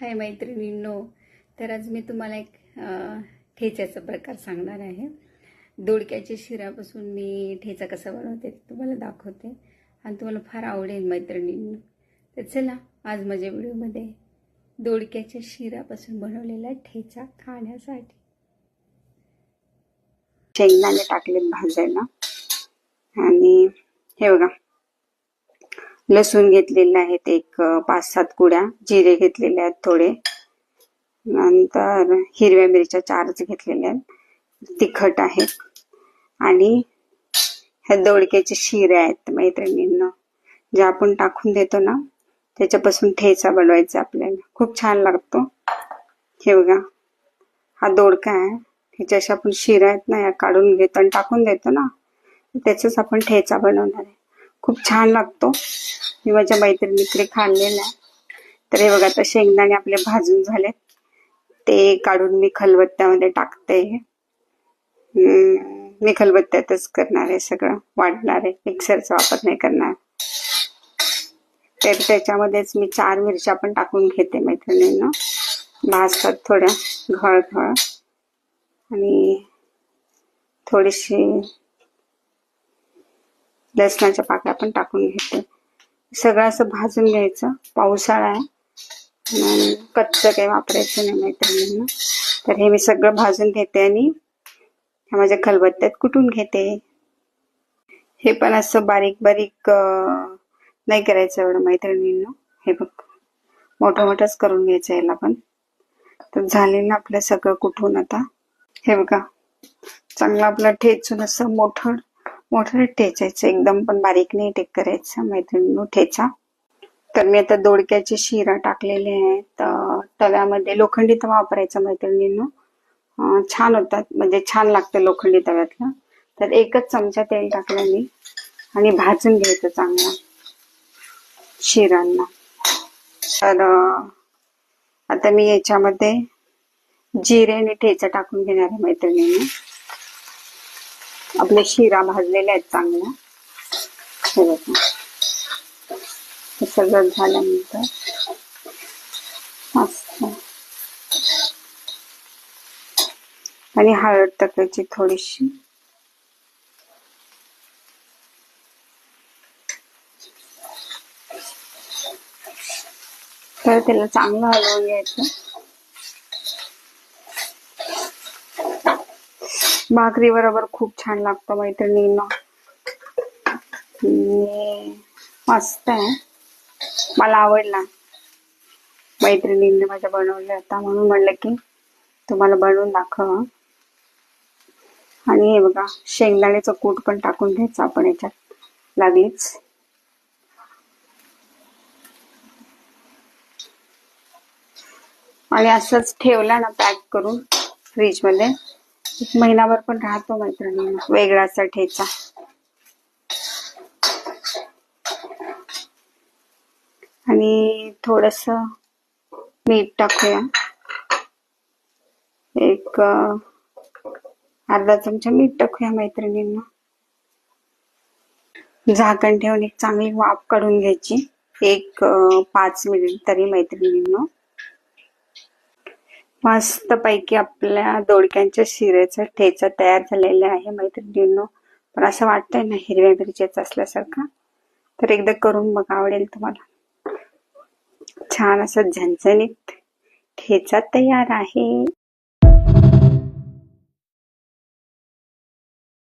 हाय मैत्रिणींनो तर आज मी तुम्हाला एक ठेच्याचा प्रकार सांगणार आहे. दोडक्याच्या शिरापासून मी ठेचा कसा बनवते ते तुम्हाला दाखवते आणि तुम्हाला फार आवडेल मैत्रिणींनो. तर चला आज माझ्या व्हिडिओमध्ये दोडक्याच्या शिरापासून बनवलेला ठेचा खाण्यासाठी. शेंगदाणे टाकले भाजायला. आणि हे बघा लसूण घेतलेले आहेत एक पाच सात कुड्या जिरे घेतलेले आहेत थोडे. नंतर हिरव्या मिरच्या चारच घेतलेल्या आहेत. तिखट आहेत आणि ह्या दोडक्याचे शिरे आहेत मैत्रिणींना. जे आपण टाकून देतो ना त्याच्यापासून ठेचा बनवायचा आपल्याला. खूप छान लागतो. हे बघा. हा दोडका आहे. ह्याच्या आपण शिरा आहेत ना या काढून घेतो आणि टाकून देतो ना त्याचाच आपण ठेचा बनवणार आहे. खूप छान लागतो. मी माझ्या मैत्रिणीकडे खाल्लेला आहे. तर हे बघा आता शेंगदाणे आपले भाजून झालेत. ते काढून मी खलबत्त्यामध्ये टाकते. मी खलबत्त्यातच करणार आहे सगळं. वाढणार आहे. मिक्सरचा वापर नाही करणार. तर त्याच्यामध्येच मी चार मिरच्या पण टाकून घेते मैत्रिणींना. भाजतात थोड्या घळ घळ आणि थोडीशी लसणाच्या पाकळ्या पण टाकून घेते. सगळं असं भाजून घ्यायचं. पावसाळा आहे. कच्चं काही वापरायचं नाही मैत्रिणींना. तर हे मी सगळं भाजून घेते आणि ह्या माझ्या खलबत्त्यात कुटून घेते. हे पण असं बारीक बारीक नाही करायचं एवढं मैत्रिणींना. हे बघ मोठं मोठंच करून घ्यायचं याला पण. तर झालेलं आपलं सगळं कुठून आता. हे बघा चांगलं आपलं ठेचून असं मोठं मोठं ठेचायचं एकदम पण बारीक नाही टेक करायचं मैत्रिणींनो ठेचा. तर मी आता दोडक्याचे शिरा टाकलेले आहेत तव्यामध्ये लोखंडी तवा वापरायचा मैत्रिणींनो. छान होतात म्हणजे छान लागतं लोखंडी तव्यातलं. तर एकच चमचा तेल टाकलं मी आणि भाजून घ्यायचं चांगलं शिरांना. तर आता मी याच्यामध्ये जिरे आणि ठेचा टाकून घेणार आहे मैत्रिणींनी. आपल्या शिरा भाजलेल्या आहेत चांगल्या. हे बघा. हे सगळं झाल्यानंतर मस्त. आणि हळद टाकायची थोडीशी. तर त्याला चांगलं हलवून घ्यायचं. भाकरी बरोबर खूप छान लागतं मैत्रिणींना. मस्त आहे. मला आवडला. मैत्रिणींनी माझ्या बनवले होता म्हणून म्हणलं की तुम्हाला बनवून दाखव. आणि हे बघा शेंगदाण्याचं कूट पण टाकून घ्यायचं आपण याच्यात. लागलीच आणि असंच ठेवला ना पॅक करून फ्रीजमध्ये एक महिनाभर पण राहतो मैत्रिणींना वेगळा असा ठेचा आणि थोडस मीठ टाकूया. एक अर्धा चमचा मीठ टाकूया मैत्रिणींना. झाकण ठेवून एक चांगली वाफ काढून घ्यायची. एक पाच मिनिट तरी मैत्रिणींना. मस्त पैकी आपल्या दोडक्यांच्या शिरेचा ठेचा तयार झालेला आहे मैत्रिणींनो. पण असं वाटतंय ना हिरव्या मिरच्याचा असल्यासारखा? तर एकदा करून बघा आवडेल तुम्हाला. छान असं झणझणीत ठेचा तयार आहे.